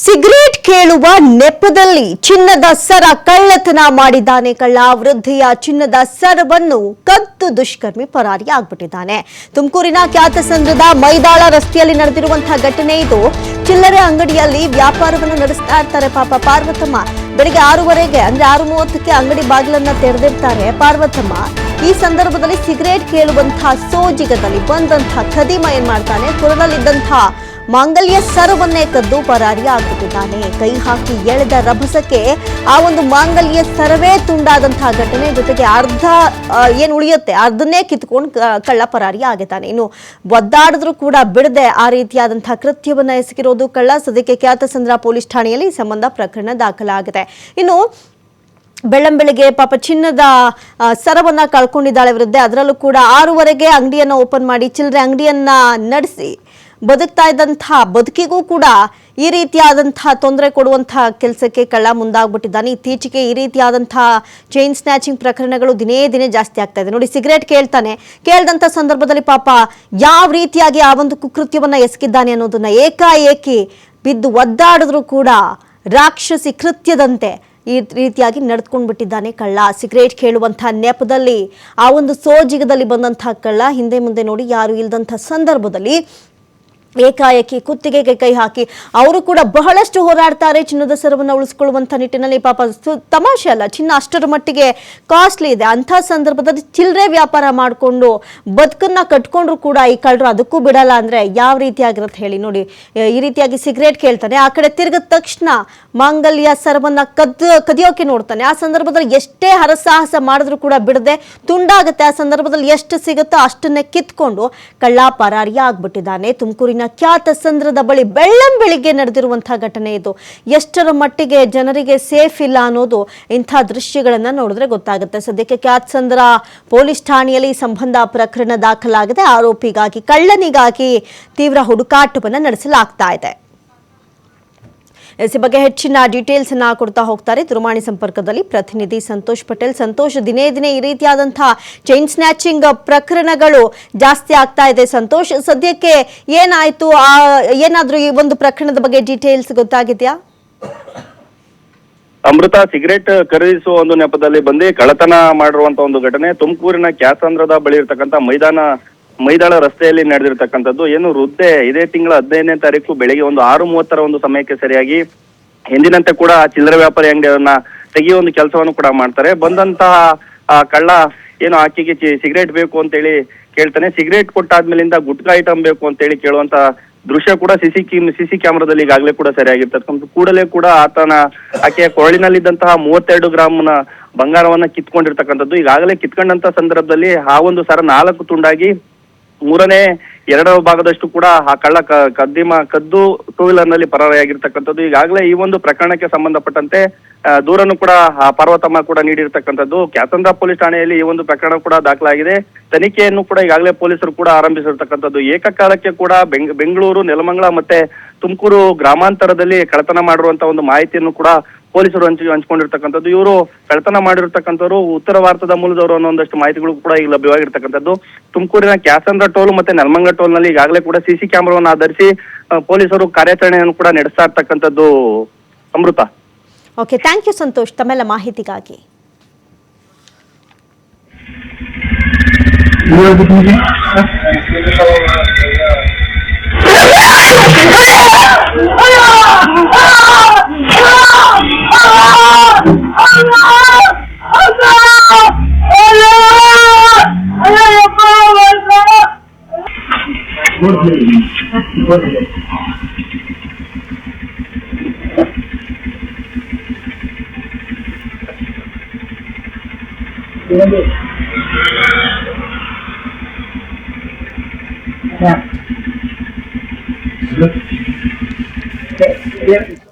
Cigarette ಕೇಳುವ ನೆಪದಲ್ಲಿ ಚಿನ್ನದ ಸರ ಕಳ್ಳತನ ಮಾಡಿದ್ದಾನೆ ಕಳ್ಳ. ವೃದ್ಧೆಯ ಚಿನ್ನದ ಸರವನ್ನು ಕದ್ದು ದುಷ್ಕರ್ಮಿ ಪರಾರಿ ಆಗ್ಬಿಟ್ಟಿದ್ದಾನೆ. ತುಮಕೂರಿನ ಖ್ಯಾತ ಸಂಘದ ಮೈದಾಳ ರಸ್ತೆಯಲ್ಲಿ ನಡೆದಿರುವಂತಹ ಘಟನೆ ಇದು. ಚಿಲ್ಲರೆ ಅಂಗಡಿಯಲ್ಲಿ ವ್ಯಾಪಾರವನ್ನು ನಡೆಸ್ತಾ ಇರ್ತಾರೆ ಪಾಪ ಪಾರ್ವತಮ್ಮ. ಬೆಳಿಗ್ಗೆ ಆರೂವರೆಗೆ, ಅಂದ್ರೆ ಆರು ಮೂವತ್ತಕ್ಕೆ ಅಂಗಡಿ ಬಾಗಿಲನ್ನ ತೆರೆದಿರ್ತಾರೆ ಪಾರ್ವತಮ್ಮ. ಈ ಸಂದರ್ಭದಲ್ಲಿ ಸಿಗರೇಟ್ ಕೇಳುವಂತಹ ಸೋಜಿಗದಲ್ಲಿ ಬಂದಂತಹ ಖದೀಮ ಏನ್ ಮಾಡ್ತಾನೆ? ಮಾಂಗಲ್ಯ ಸರವನ್ನೇ ಕದ್ದು ಪರಾರಿ ಆಗುತ್ತಿದ್ದಾನೆ ಕೈ ಹಾಕಿ ಎಳೆದ ರಭಸಕ್ಕೆ ಆ ಒಂದು ಮಾಂಗಲ್ಯ ಸರವೇ ತುಂಡಾದಂತಹ ಘಟನೆ ಜೊತೆಗೆ ಅರ್ಧ ಏನು ಉಳಿಯುತ್ತೆ? ಅರ್ಧನೇ ಕಿತ್ಕೊಂಡು ಕಳ್ಳ ಪರಾರಿ ಆಗಿದ್ದಾನೆ ಇನ್ನು ಒದ್ದಾಡಿದ್ರು ಕೂಡ ಬಿಡದೆ ಆ ರೀತಿಯಾದಂತಹ ಕೃತ್ಯವನ್ನ ಎಸಗಿರೋದು ಕಳ್ಳ. ಸದ್ಯಕ್ಕೆ ಖ್ಯಾತಸಂದ್ರ ಪೊಲೀಸ್ ಠಾಣೆಯಲ್ಲಿ ಈ ಸಂಬಂಧ ಪ್ರಕರಣ ದಾಖಲಾಗಿದೆ. ಇನ್ನು ಬೆಳ್ಳಂಬೆಳಿಗ್ಗೆ ಪಾಪ ಚಿನ್ನದ ಸರವನ್ನ ಕಳ್ಕೊಂಡಿದ್ದಾಳೆ ವಿರುದ್ಧ. ಅದರಲ್ಲೂ ಕೂಡ ಆರೂವರೆಗೆ ಅಂಗಡಿಯನ್ನ ಓಪನ್ ಮಾಡಿ ಚಿಲ್ಲರೆ ಅಂಗಡಿಯನ್ನ ನಡೆಸಿ ಬದುಕ್ತಾ ಇದ್ದಂತಹ ಬದುಕಿಗೂ ಕೂಡ ಈ ರೀತಿಯಾದಂತಹ ತೊಂದರೆ ಕೊಡುವಂತಹ ಕೆಲಸಕ್ಕೆ ಕಳ್ಳ ಮುಂದಾಗ್ಬಿಟ್ಟಿದ್ದಾನೆ. ಇತ್ತೀಚೆಗೆ ಈ ರೀತಿಯಾದಂತಹ ಚೈನ್ ಸ್ನ್ಯಾಚಿಂಗ್ ಪ್ರಕರಣಗಳು ದಿನೇ ದಿನೇ ಜಾಸ್ತಿ ಆಗ್ತಾ ಇದೆ. ನೋಡಿ, ಸಿಗರೇಟ್ ಕೇಳ್ತಾನೆ. ಕೇಳ್ದಂಥ ಸಂದರ್ಭದಲ್ಲಿ ಪಾಪ ಯಾವ ರೀತಿಯಾಗಿ ಆ ಒಂದು ಕುಕೃತ್ಯವನ್ನು ಎಸಗಿದ್ದಾನೆ ಅನ್ನೋದನ್ನ ಏಕಾಏಕಿ ಬಿದ್ದು ಒದ್ದಾಡಿದ್ರೂ ಕೂಡ ರಾಕ್ಷಸಿ ಕೃತ್ಯದಂತೆ ಈ ರೀತಿಯಾಗಿ ನಡೆದುಕೊಂಡು ಬಿಟ್ಟಿದ್ದಾನೆ ಕಳ್ಳ. ಸಿಗರೇಟ್ ಕೇಳುವಂತಹ ನೆಪದಲ್ಲಿ, ಆ ಒಂದು ಸೋಜಿಗದಲ್ಲಿ ಬಂದಂತಹ ಕಳ್ಳ. ಹಿಂದೆ ಮುಂದೆ ನೋಡಿ, ಯಾರು ಇಲ್ಲದಂಥ ಸಂದರ್ಭದಲ್ಲಿ ಏಕಾಏಕಿ ಕುತ್ತಿಗೆಗೆ ಕೈ ಹಾಕಿ ಅವರು ಕೂಡ ಬಹಳಷ್ಟು ಹೋರಾಡ್ತಾರೆ, ಚಿನ್ನದ ಸರವನ್ನು ಉಳಿಸ್ಕೊಳ್ಳುವಂಥ ನಿಟ್ಟಿನಲ್ಲಿ ಪಾಪ ತಮಾಷೆ ಅಲ್ಲ, ಚಿನ್ನ ಅಷ್ಟರ ಮಟ್ಟಿಗೆ ಕಾಸ್ಟ್ಲಿ ಇದೆ. ಅಂಥ ಸಂದರ್ಭದಲ್ಲಿ ಚಿಲ್ಲರೆ ವ್ಯಾಪಾರ ಮಾಡಿಕೊಂಡು ಬದುಕನ್ನ ಕಟ್ಕೊಂಡ್ರು ಕೂಡ ಈ ಕಳ್ಳರು ಅದಕ್ಕೂ ಬಿಡಲ್ಲ ಅಂದ್ರೆ ಯಾವ ರೀತಿಯಾಗಿರುತ್ತೆ ಹೇಳಿ ನೋಡಿ. ಈ ರೀತಿಯಾಗಿ ಸಿಗರೇಟ್ ಕೇಳ್ತಾನೆ. ಆ ಕಡೆ ತಿರುಗಿದ ತಕ್ಷಣ ಮಾಂಗಲ್ಯ ಸರವನ್ನ ಕದ್ ಕದಿಯೋಕೆ ನೋಡ್ತಾನೆ. ಆ ಸಂದರ್ಭದಲ್ಲಿ ಎಷ್ಟೇ ಹರಸಾಹಸ ಮಾಡಿದ್ರು ಕೂಡ ಬಿಡದೆ ತುಂಡಾಗುತ್ತೆ. ಆ ಸಂದರ್ಭದಲ್ಲಿ ಎಷ್ಟು ಸಿಗುತ್ತೋ ಅಷ್ಟನ್ನೇ ಕಿತ್ಕೊಂಡು ಕಳ್ಳ ಪರಾರಿಯ ತುಮಕೂರಿನ ಖ್ಯಾತ ಸಂದ್ರದ ಬಳಿ ಬೆಳ್ಳಂ ಬೆಳಿಗ್ಗೆ ನಡೆದಿರುವಂತಹ ಘಟನೆ ಇದು. ಎಷ್ಟರ ಮಟ್ಟಿಗೆ ಜನರಿಗೆ ಸೇಫ್ ಇಲ್ಲ ಅನ್ನೋದು ಇಂಥ ದೃಶ್ಯಗಳನ್ನ ನೋಡಿದ್ರೆ ಗೊತ್ತಾಗುತ್ತೆ. ಸದ್ಯಕ್ಕೆ ಖ್ಯಾತ ಸಂದ್ರ ಪೊಲೀಸ್ ಠಾಣೆಯಲ್ಲಿ ಈ ಸಂಬಂಧ ಪ್ರಕರಣ ದಾಖಲಾಗಿದೆ. ಆರೋಪಿಗಾಗಿ, ಕಳ್ಳನಿಗಾಗಿ ತೀವ್ರ ಹುಡುಕಾಟವನ್ನು ನಡೆಸಲಾಗ್ತಾ ಇದೆ. ಈ ಬಗ್ಗೆ ಹೆಚ್ಚಿನ ಡೀಟೇಲ್ಸ್ ಅನ್ನ ಕೊಡ್ತಾ ಹೋಗ್ತಾರೆ. ದುರ್ಮಾಣಿ ಸಂಪರ್ಕದಲ್ಲಿ ಪ್ರತಿನಿಧಿ ಸಂತೋಷ್ ಪಟೇಲ್. ಸಂತೋಷ್, ದಿನೇ ದಿನೇ ಈ ರೀತಿಯಾದಂತಹ ಚೈನ್ ಸ್ನ್ಯಾಚಿಂಗ್ ಪ್ರಕರಣಗಳು ಜಾಸ್ತಿ ಆಗ್ತಾ ಇದೆ. ಸಂತೋಷ್, ಸದ್ಯಕ್ಕೆ ಏನಾಯ್ತು? ಆ, ಏನಾದ್ರೂ ಈ ಒಂದು ಪ್ರಕರಣದ ಬಗ್ಗೆ ಡೀಟೇಲ್ಸ್ ಗೊತ್ತಾಗಿದ್ಯಾ? ಅಮೃತ ಸಿಗರೇಟ್ ಖರೀದಿಸುವ ಒಂದು ನೆಪದಲ್ಲಿ ಬಂದು ಕಳ್ಳತನ ಮಾಡಿರುವಂತ ಒಂದು ಘಟನೆ ತುಮಕೂರಿನ ಕ್ಯಾಸಂದ್ರದ ಬಳಿ ಇರ್ತಕ್ಕಂಥ ಮೈದಾನ ಮೈದಾಳ ರಸ್ತೆಯಲ್ಲಿ ನಡೆದಿರತಕ್ಕಂಥದ್ದು. ಏನು ವೃದ್ಧೆ, ಇದೇ ತಿಂಗಳ ಹದಿನೈದನೇ ತಾರೀಕು ಬೆಳಿಗ್ಗೆ ಒಂದು ಆರು ಮೂವತ್ತರ ಒಂದು ಸಮಯಕ್ಕೆ ಸರಿಯಾಗಿ ಎಂದಿನಂತೆ ಕೂಡ ಚಿಲ್ಲರೆ ವ್ಯಾಪಾರಿ ಅಂಗಡಿಯನ್ನ ತೆಗೆಯುವ ಒಂದು ಕೆಲಸವನ್ನು ಕೂಡ ಮಾಡ್ತಾರೆ. ಬಂದಂತಹ ಕಳ್ಳ ಏನು ಆಕೆಗೆ ಸಿಗರೇಟ್ ಬೇಕು ಅಂತೇಳಿ ಕೇಳ್ತಾನೆ. ಸಿಗರೇಟ್ ಕೊಟ್ಟಾದ್ಮೇಲಿಂದ ಗುಟ್ಕಾ ಐಟಮ್ ಬೇಕು ಅಂತೇಳಿ ಕೇಳುವಂತ ದೃಶ್ಯ ಕೂಡ ಸಿಸಿ ಸಿಸಿ ಕ್ಯಾಮ್ರಾದಲ್ಲಿ ಈಗಾಗಲೇ ಕೂಡ ಸರಿಯಾಗಿರ್ತಕ್ಕಂಥ ಕೂಡಲೇ ಕೂಡ ಆತನ, ಆಕೆಯ ಕೊರಳಿನಲ್ಲಿದ್ದಂತಹ ಮೂವತ್ತೆರಡು ಗ್ರಾಮ್ನ ಬಂಗಾರವನ್ನ ಕಿತ್ಕೊಂಡಿರ್ತಕ್ಕಂಥದ್ದು. ಈಗಾಗಲೇ ಕಿತ್ಕೊಂಡಂತ ಸಂದರ್ಭದಲ್ಲಿ ಆ ಒಂದು ಸರ ನಾಲ್ಕು ತುಂಡಾಗಿ ಮೂರನೇ ಎರಡರ ಭಾಗದಷ್ಟು ಕೂಡ ಆ ಕಳ್ಳ ಕದ್ದಿಮ, ಕದ್ದು ಟೂ ವೀಲರ್ನಲ್ಲಿ ಪರಾರಿಯಾಗಿರ್ತಕ್ಕಂಥದ್ದು. ಈಗಾಗಲೇ ಈ ಒಂದು ಪ್ರಕರಣಕ್ಕೆ ಸಂಬಂಧಪಟ್ಟಂತೆ ದೂರನ್ನು ಕೂಡ ಪಾರ್ವತಮ್ಮ ಕೂಡ ನೀಡಿರ್ತಕ್ಕಂಥದ್ದು. ಕ್ಯಾತಂದ್ರ ಪೊಲೀಸ್ ಠಾಣೆಯಲ್ಲಿ ಈ ಒಂದು ಪ್ರಕರಣ ಕೂಡ ದಾಖಲಾಗಿದೆ. ತನಿಖೆಯನ್ನು ಕೂಡ ಈಗಾಗಲೇ ಪೊಲೀಸರು ಕೂಡ ಆರಂಭಿಸಿರ್ತಕ್ಕಂಥದ್ದು. ಏಕಕಾಲಕ್ಕೆ ಕೂಡ ಬೆಂಗ್, ಬೆಂಗಳೂರು, ನೆಲಮಂಗಲ ಮತ್ತೆ ತುಮಕೂರು ಗ್ರಾಮಾಂತರದಲ್ಲಿ ಕಳತನ ಮಾಡಿರುವಂತಹ ಒಂದು ಮಾಹಿತಿಯನ್ನು ಕೂಡ ಪೊಲೀಸರು ಹಂಚಿ ಹಂಚಿಕೊಂಡಿರ್ತಕ್ಕಂಥದ್ದು ಇವರು ಕಳತನ ಮಾಡಿರ್ತಕ್ಕಂಥವ್ರು ಉತ್ತರ ಭಾರತದ ಮೂಲದವರು ಅನ್ನೋ ಒಂದಷ್ಟು ಮಾಹಿತಿಗಳು ಕೂಡ ಈಗ ಲಭ್ಯವಾಗಿರ್ತಕ್ಕಂಥದ್ದು. ತುಮಕೂರಿನ ಕ್ಯಾಸಂದ್ರ ಟೋಲ್ ಮತ್ತೆ ನೆಲಮಂಗ ಟೋಲ್ನಲ್ಲಿ ಈಗಾಗಲೇ ಕೂಡ ಸಿಸಿ ಕ್ಯಾಮೆರಾವನ್ನು ಆಧರಿಸಿ ಪೊಲೀಸರು ಕಾರ್ಯಾಚರಣೆಯನ್ನು ಕೂಡ ನಡೆಸ್ತಾ ಇರ್ತಕ್ಕಂಥದ್ದು Amrita. Okay thank you Santosh ತಮ್ಮೆಲ್ಲ ಮಾಹಿತಿಗಾಗಿ. What did it What did it Yeah. Yeah.